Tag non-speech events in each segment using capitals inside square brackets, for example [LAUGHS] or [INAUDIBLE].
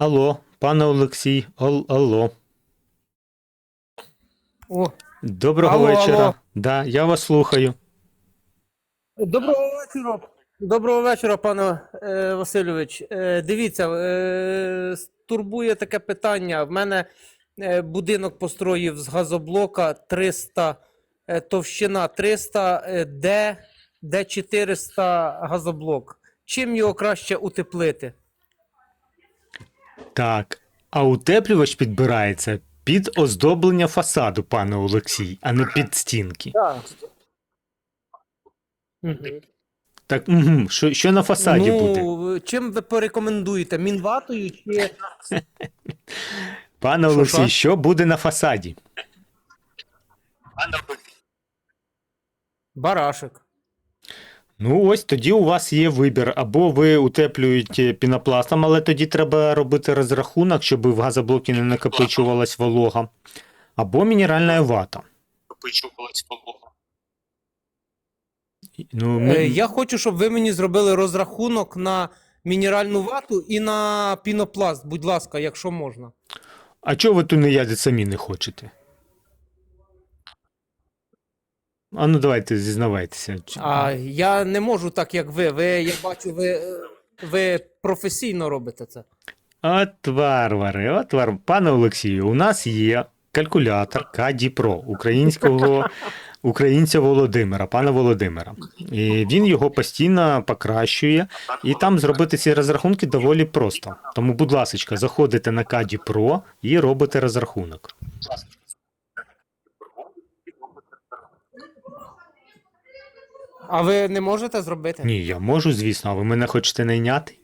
Алло, пане Олексій, ал, алло. О, Доброго Алло, вечора. алло. Да, я вас слухаю. доброго вечора. Доброго вечора, пане е, Васильович. Е, дивіться, е, турбує таке питання. В мене е, будинок построїв з газоблока 300, е, товщина 300, е, Д, Д 400 газоблок. Чим його краще утеплити? Так, а утеплювач підбирається під оздоблення фасаду, пане Олексій, а не під стінки. Так. Так, угу. що, що на фасаді буде? Ну, чим ви порекомендуєте? Мінватою чи [LAUGHS] Пане Олексій, що? що буде на фасаді? барашек? Ну, ось тоді у вас є вибір. Або ви утеплюєте пінопластом, але тоді треба робити розрахунок, щоб в газоблокі не накопичувалась волога. Або мінеральна вата. накопичувалась волога. Ну, ми- Е, Я хочу, щоб ви мені зробили розрахунок на мінеральну вату і на пінопласт, будь ласка, якщо можна. А чого ви тунеяди самі не хочете? А ну давайте зізнавайтеся. А я не можу так, як ви. Ви, я бачу, ви, ви професійно робите це. От варвари, от вар... Пане Олексію, у нас є калькулятор Каді Про українського [LAUGHS] українця Володимира, пана Володимира. І він його постійно покращує, і там зробити ці розрахунки доволі просто. Тому, будь ласка, заходите на Каді Про і робите розрахунок. А ви не можете зробити? Ні, я можу, звісно, а ви мене хочете найняти?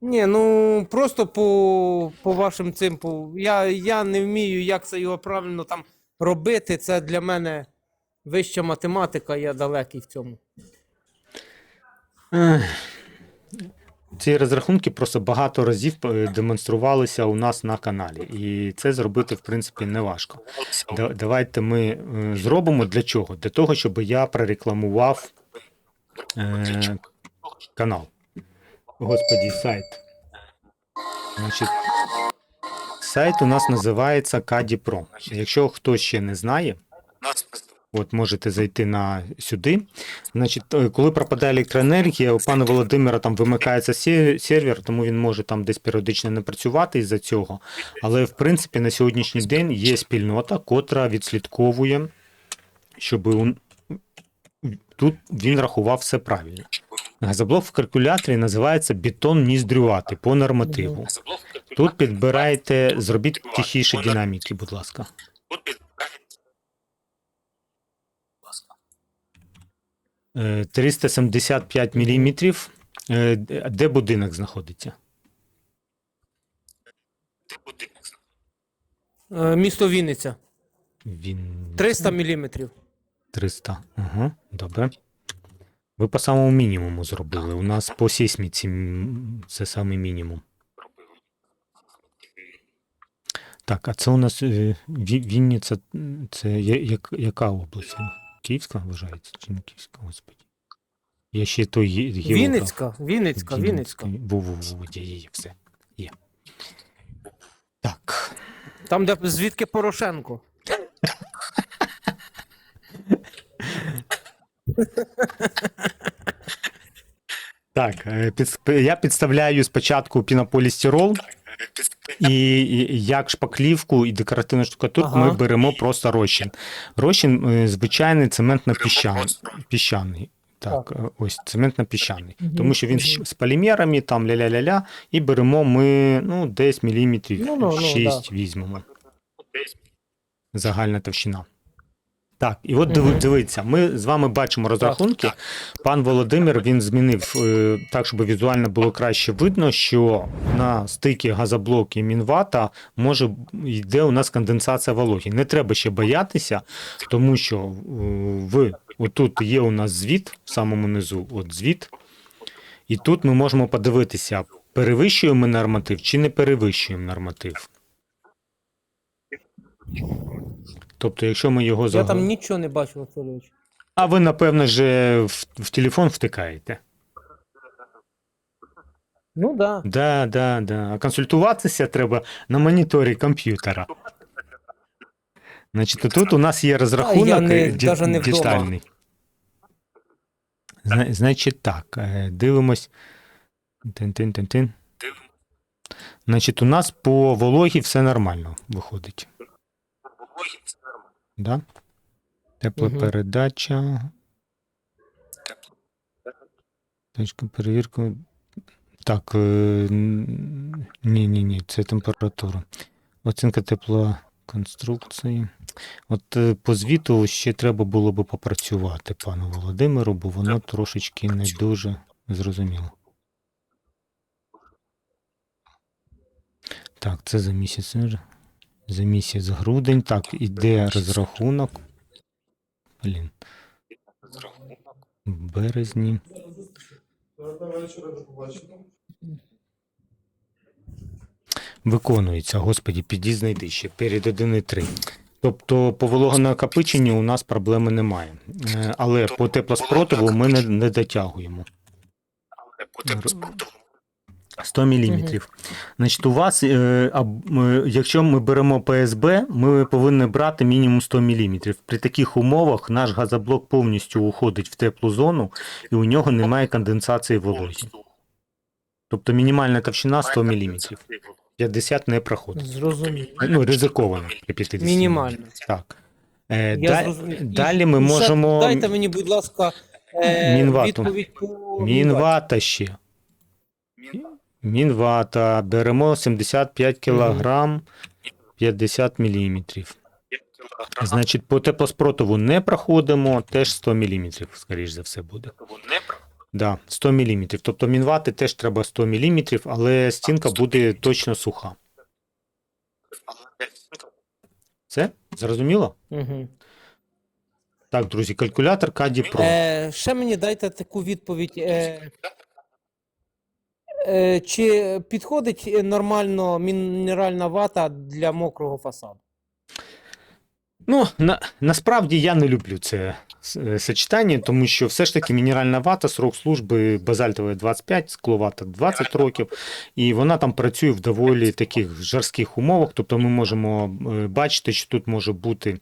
Ні, ну просто по, по вашим цим. По, я, я не вмію, як це його правильно там робити. Це для мене вища математика, я далекий в цьому. Ех. Ці розрахунки просто багато разів е, демонструвалися у нас на каналі, і це зробити, в принципі, не важко. Да- Давайте ми е, зробимо для чого? Для того, щоб я прорекламував е, канал. Господі, сайт. Значить, сайт у нас називається Каді Про. Якщо хтось ще не знає, От можете зайти на сюди. Значить, е, коли пропадає електроенергія, у пана Володимира там вимикається сервер, тому він може там десь періодично не працювати із-за цього. Але в принципі на сьогоднішній день є спільнота, котра відслідковує, щоб у- тут він рахував все правильно. Газоблок в калькуляторі називається бетон ніздрювати по нормативу. Тут підбирайте, зробіть тихіше динаміки, будь ласка. Тут підбирається. Будь ласка. Е, 375 мм. Де будинок знаходиться? Ти будинок. Е, місто Вінниця. Він 300 міліметрів. 300. Ага, добре. Ви по самому мінімуму зробили. У нас по сейсміці це саме мінімум. Так, а це у нас е, Вінниця, це яка область? Київська вважається чи не Київська, господі? Я ще той є-. Вінницька, Вінницька, Вінницька. Є, є, є, все. Є. Так. Там, де звідки Порошенко. Так, е, я підставляю спочатку пінополістирол, і, і як шпаклівку і декоративну штукатурку Ага. ми беремо просто розчин. Розчин е, звичайний цементно-піщаний. Піщаний. Так, е, ось цементно-піщаний. Угу. Тому що він з- полімерами, там ля-ля-ля-ля, і беремо ми ну, десь міліметрів Ну, ну, ну, 6 візьмемо. Загальна товщина. Так, і от диви, дивіться, ми з вами бачимо розрахунки. Пан Володимир він змінив е, так, щоб візуально було краще видно, що на стикі газоблок і мінвата може йде у нас конденсація вологи. Не треба ще боятися, тому що е, в отут є у нас звіт в самому низу, от звіт. І тут ми можемо подивитися, перевищуємо норматив чи не перевищуємо норматив. Тобто, якщо ми його Я там нічого не бачу, Васильович. А ви, напевно, же в, в телефон втикаєте. Ну да. Да, да, да. А консультуватися треба на моніторі комп'ютера. Значить, тут у нас є розрахунок я не- е, ді- даже не вдома. діджитальний. Зна- Значить так, е, дивимось. Тин-тин-тин-тин. Значить, у нас по вологі все нормально виходить. Да? Теплопередача. Точка перевірки. Так, е, ні, ні, ні, це температура. Оцінка теплоконструкції. От е, по звіту ще треба було би попрацювати, пану Володимиру, бо воно трошечки не дуже зрозуміло. Так, це за місяць. За місяць грудень. Так, іде розрахунок. Блін, в березні. Виконується, господі, піді знайди ще перед 1,3. Тобто по вологонакопиченню у нас проблеми немає. Е, Але по теплоспротиву ми не, не дотягуємо. Але по теплоспорту 100 мм. Значить, у вас, е, а, якщо ми беремо ПСБ, ми повинні брати мінімум 100 мм. При таких умовах наш газоблок повністю уходить в теплу зону, і у нього немає конденсації вологі. Тобто мінімальна товщина 100 мм. 50 не проходить. Зрозумів. Ну, ризиковано 50. Мінімально. Так. Е, Я да-. Далі ми і можемо. Дайте мені, будь ласка, е, Мінвату. відповідь по. Мінвата ще. Мінвата. Беремо 75 кг 50 мм. Значить, по теплоспротиву не проходимо, теж 100 мм, скоріш за все буде. Да, 100 мм. Тобто мінвати теж треба 100 мм, але стінка буде точно суха. Це? Зрозуміло? Угу. Так, друзі, калькулятор Каді Pro. Е, ще мені дайте таку відповідь. Е, чи підходить нормально мінеральна вата для мокрого фасаду? Ну, на, насправді я не люблю це е, сочетання, тому що все ж таки мінеральна вата, срок служби базальтова 25, скловата 20 років, і вона там працює в доволі таких жорстких умовах. Тобто ми можемо е, бачити, що тут може бути е,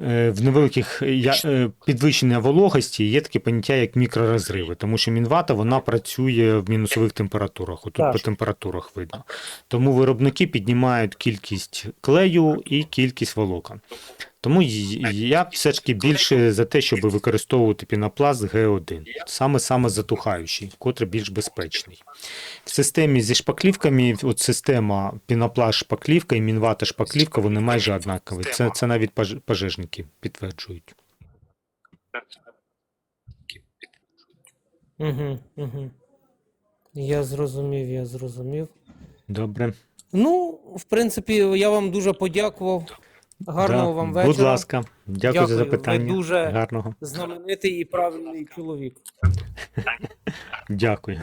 в невеликих я- е, підвищення вологості є таке поняття, як мікророзриви, тому що мінвата вона працює в мінусових температурах. Отут Так. по температурах видно. Тому виробники піднімають кількість клею і кількість волокон. Тому я все ж таки більше за те, щоб використовувати пінопласт Г1, саме саме затухаючий, котрий більш безпечний. В системі зі шпаклівками, от система пінопласт шпаклівка і мінвата шпаклівка, вони майже однакові. Це, це навіть пожежники підтверджують. Угу, угу. Я зрозумів, я зрозумів. Добре. Ну, в принципі, я вам дуже подякував. Гарного Да, вам вечора. Будь ласка, дякую, Дякую, за ви дуже- Гарного. Знаменитий і правильний чоловік. [LAUGHS] Дякую.